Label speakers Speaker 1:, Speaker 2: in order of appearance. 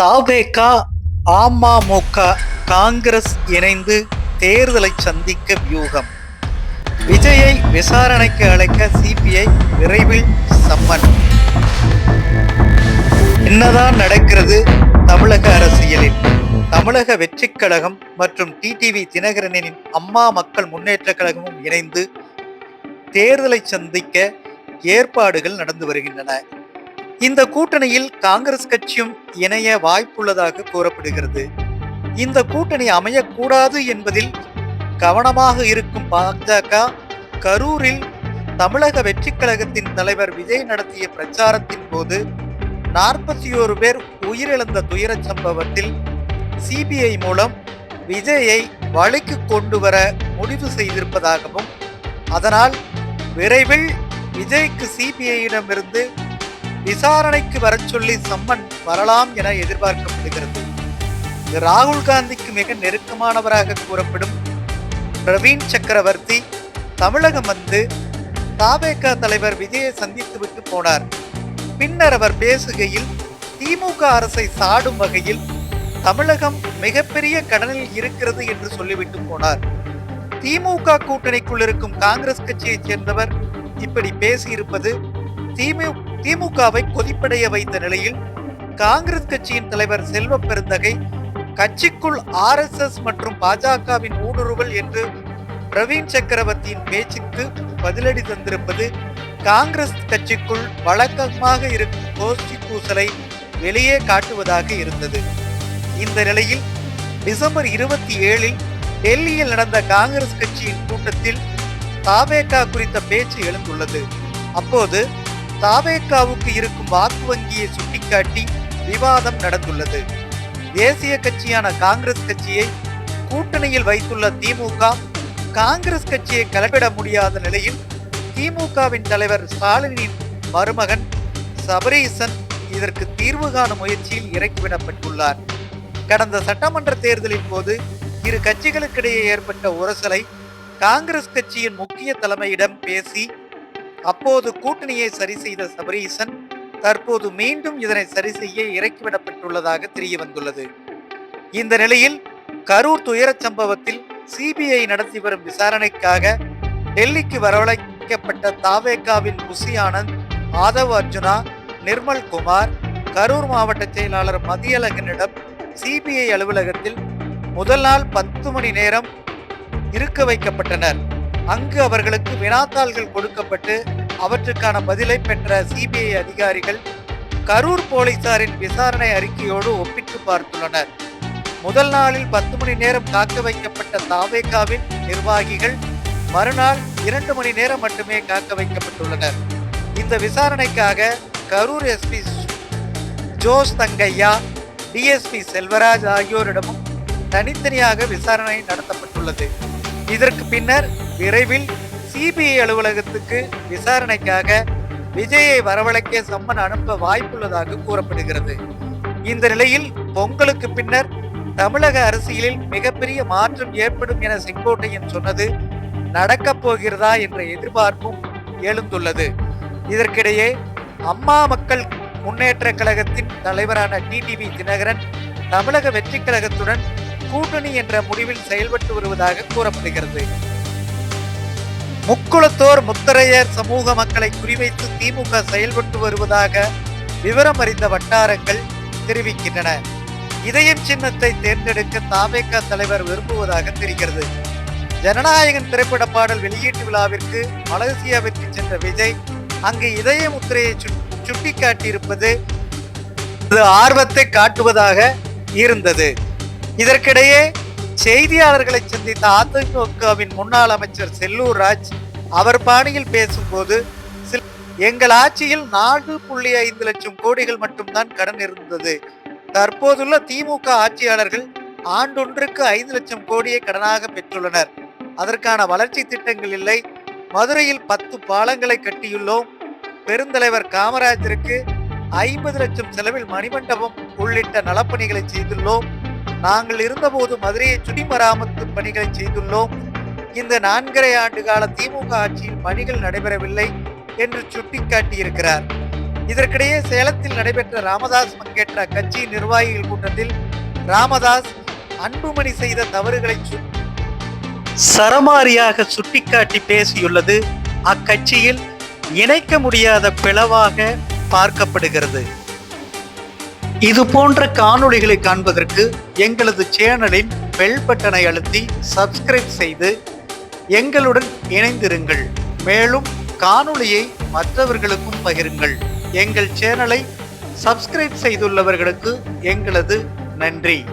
Speaker 1: தாவேகா அமமுக காங்கிரஸ் இணைந்து தேர்தலை சந்திக்க வியூகம். விஜயை விசாரணைக்கு அழைக்க சிபிஐ விரைவில் சம்மன். என்னதான் நடக்கிறது தமிழக அரசியலில். தமிழக வெற்றிக் கழகம் மற்றும் டிடிவி தினகரனின் அம்மா மக்கள் முன்னேற்ற கழகமும் இணைந்து தேர்தலை சந்திக்க ஏற்பாடுகள் நடந்து வருகின்றன. இந்த கூட்டணியில் காங்கிரஸ் கட்சியும் இணைய வாய்ப்புள்ளதாக கூறப்படுகிறது. இந்த கூட்டணி அமையக்கூடாது என்பதில் கவனமாக இருக்கும் பாஜக கரூரில் தமிழக வெற்றிக் கழகத்தின் தலைவர் விஜய் நடத்திய பிரச்சாரத்தின் போது நாற்பத்தி ஓரு பேர் உயிரிழந்த துயரச் சம்பவத்தில் சிபிஐ மூலம் விஜயை வழிக்கு கொண்டு வர முடிவு செய்திருப்பதாகவும் அதனால் விரைவில் விஜய்க்கு சிபிஐயிடமிருந்து விசாரணைக்கு வரச் சொல்லி சம்மன் வரலாம் என எதிர்பார்க்கப்படுகிறது. ராகுல் காந்திக்கு மிக நெருக்கமானவராக கூறப்படும் பிரவீன் சக்கரவர்த்தி தமிழகம் வந்து தாவேகா தலைவர் விஜயை சந்தித்துவிட்டு போனார். பின்னர் அவர் பேசுகையில் திமுக அரசை சாடும் வகையில் தமிழகம் மிகப்பெரிய கடனில் இருக்கிறது என்று சொல்லிவிட்டு போனார். திமுக கூட்டணிக்குள் இருக்கும் காங்கிரஸ் கட்சியைச் சேர்ந்தவர் இப்படி பேசியிருப்பது திமுக திமுகவை கொதிப்படைய வைத்த நிலையில் காங்கிரஸ் கட்சியின் தலைவர் செல்வ பெருந்தகை கட்சிக்குள் ஆர்எஸ்எஸ் மற்றும் பாஜகவின் ஊடுருவல் என்று பிரவீன் சக்கரவர்த்தியின் பேச்சுக்கு பதிலடி தந்திருப்பது காங்கிரஸ் கட்சிக்குள் வழக்கமாக இருக்கும் கோஷ்டி பூசலை வெளியே காட்டுவதாக இருந்தது. இந்த நிலையில் டிசம்பர் இருபத்தி ஏழில் டெல்லியில் நடந்த காங்கிரஸ் கட்சியின் கூட்டத்தில் தாவேகா குறித்த பேச்சு எழுந்துள்ளது. அப்போது தாவேக்காவுக்கு இருக்கும் வாக்கு வங்கியை சுட்டிக்காட்டி விவாதம் நடந்துள்ளது. தேசிய கட்சியான காங்கிரஸ் கட்சியை கூட்டணியில் வைத்துள்ள திமுக காங்கிரஸ் கட்சியை கலப்பிட முடியாத நிலையில் திமுகவின் தலைவர் ஸ்டாலினின் மருமகன் சபரீசன் இதற்கு தீர்வு காணும் முயற்சியில் இறக்கிவிடப்பட்டுள்ளார். கடந்த சட்டமன்ற தேர்தலின் போது இரு கட்சிகளுக்கிடையே ஏற்பட்ட உரசலை காங்கிரஸ் கட்சியின் முக்கிய தலைமையிடம் பேசி அப்போது கூட்டணியை சரி செய்த சபரீசன் தற்போது மீண்டும் இதனை சரி செய்ய இறக்கிவிடப்பட்டுள்ளதாக தெரிய வந்துள்ளது இந்த நிலையில் கரூர் துயரச் சம்பவத்தில் சிபிஐ நடத்தி வரும் விசாரணைக்காக டெல்லிக்கு வரவழைக்கப்பட்ட தாவேகாவின் குசி ஆனந்த் ஆதவ் அர்ஜுனா நிர்மல் குமார் கரூர் மாவட்ட செயலாளர் மதியழகனிடம் சிபிஐ அலுவலகத்தில் முதல் நாள் பத்து மணி நேரம் இருக்க வைக்கப்பட்டனர். அங்கு அவர்களுக்கு வினாத்தாள்கள் கொடுக்கப்பட்டு அவற்றுக்கான பதிலை பெற்ற சிபிஐ அதிகாரிகள் கரூர் போலீசாரின் விசாரணை அறிக்கையோடு ஒப்பிட்டு பார்த்துள்ளனர். முதல் நாளில் பத்து மணி நேரம் காக்க வைக்கப்பட்ட தாவேகாவின் நிர்வாகிகள் மறுநாள் இரண்டு மணி நேரம் மட்டுமே காக்க வைக்கப்பட்டுள்ளனர். இந்த விசாரணைக்காக கரூர் எஸ்பி ஜோஸ் தங்கையா டிஎஸ்பி செல்வராஜ் ஆகியோரிடமும் தனித்தனியாக விசாரணை நடத்தப்பட்டுள்ளது. இதற்கு பின்னர் விரைவில் சிபிஐ அலுவலகத்துக்கு விசாரணைக்காக விஜயை வரவழைக்க சம்மன் அனுப்ப வாய்ப்புள்ளதாக கூறப்படுகிறது. இந்த நிலையில் பொங்கலுக்கு பின்னர் தமிழக அரசியலில் மிகப்பெரிய மாற்றம் ஏற்படும் என செங்கோட்டையன் சொன்னது நடக்கப் போகிறதா என்ற எதிர்பார்ப்பும் எழுந்துள்ளது. இதற்கிடையே அம்மா மக்கள் முன்னேற்ற கழகத்தின் தலைவரான டிடிவி தினகரன் தமிழக வெற்றி கழகத்துடன் கூட்டணி என்ற முடிவில் செயல்பட்டு வருவதாக கூறப்படுகிறது. முக்குளத்தோர் முத்தரையர் சமூக மக்களை குறிவைத்து திமுக செயல்பட்டு வருவதாக விவரம் அறிந்த வட்டாரங்கள் தெரிவிக்கின்றன. இதயம் சின்னத்தை தேர்ந்தெடுக்க தாவேக தலைவர் விரும்புவதாக தெரிகிறது. ஜனநாயகன் திரைப்பட பாடல் வெளியீட்டு விழாவிற்கு மலேசியாவிற்கு சென்ற விஜய் அங்கு இதய முத்திரையை சுட்டிக்காட்டியிருப்பது ஆர்வத்தை காட்டுவதாக இருந்தது. இதற்கிடையே செய்தியாளர்களை சந்தித்த அதிமுகவின் முன்னாள் அமைச்சர் செல்லூர் ராஜ் அவர் பாணியில் பேசும்போது எங்கள் ஆட்சியில் நான்கு புள்ளி ஐந்து லட்சம் கோடிகள் மட்டும்தான் கடன் இருந்தது. தற்போதுள்ள திமுக ஆட்சியாளர்கள் ஆண்டொன்றுக்கு ஐந்து லட்சம் கோடியை கடனாக பெற்றுள்ளனர். அதற்கான வளர்ச்சி திட்டங்கள் இல்லை. மதுரையில் பத்து பாலங்களை கட்டியுள்ளோம். பெருந்தலைவர் காமராஜருக்கு ஐம்பது லட்சம் செலவில் மணிமண்டபம் உள்ளிட்ட நலப்பணிகளை செய்துள்ளோம். நாங்கள் இருந்தபோது மதுரையை சுடிமராமத்து பணிகளை செய்துள்ளோம். இந்த நான்கரை ஆண்டு கால திமுக ஆட்சியில் பணிகள் நடைபெறவில்லை என்று சுட்டிக்காட்டியிருக்கிறார். இதற்கிடையே சேலத்தில் நடைபெற்ற ராமதாஸ் பங்கேற்ற அக்கட்சியின் நிர்வாகிகள் கூட்டத்தில் ராமதாஸ் அன்புமணி செய்த தவறுகளை சரமாரியாக சுட்டிக்காட்டி பேசியுள்ளது. அக்கட்சியில் இணைக்க முடியாத பிளவாக பார்க்கப்படுகிறது. இது போன்ற காணொளிகளை காண்பதற்கு எங்களது சேனலின் பெல் பட்டனை அழுத்தி சப்ஸ்கிரைப் செய்து எங்களுடன் இணைந்திருங்கள். மேலும் காணொளியை மற்றவர்களுக்கும் பகிருங்கள். எங்கள் சேனலை சப்ஸ்கிரைப் செய்துள்ளவர்களுக்கு எங்களது நன்றி.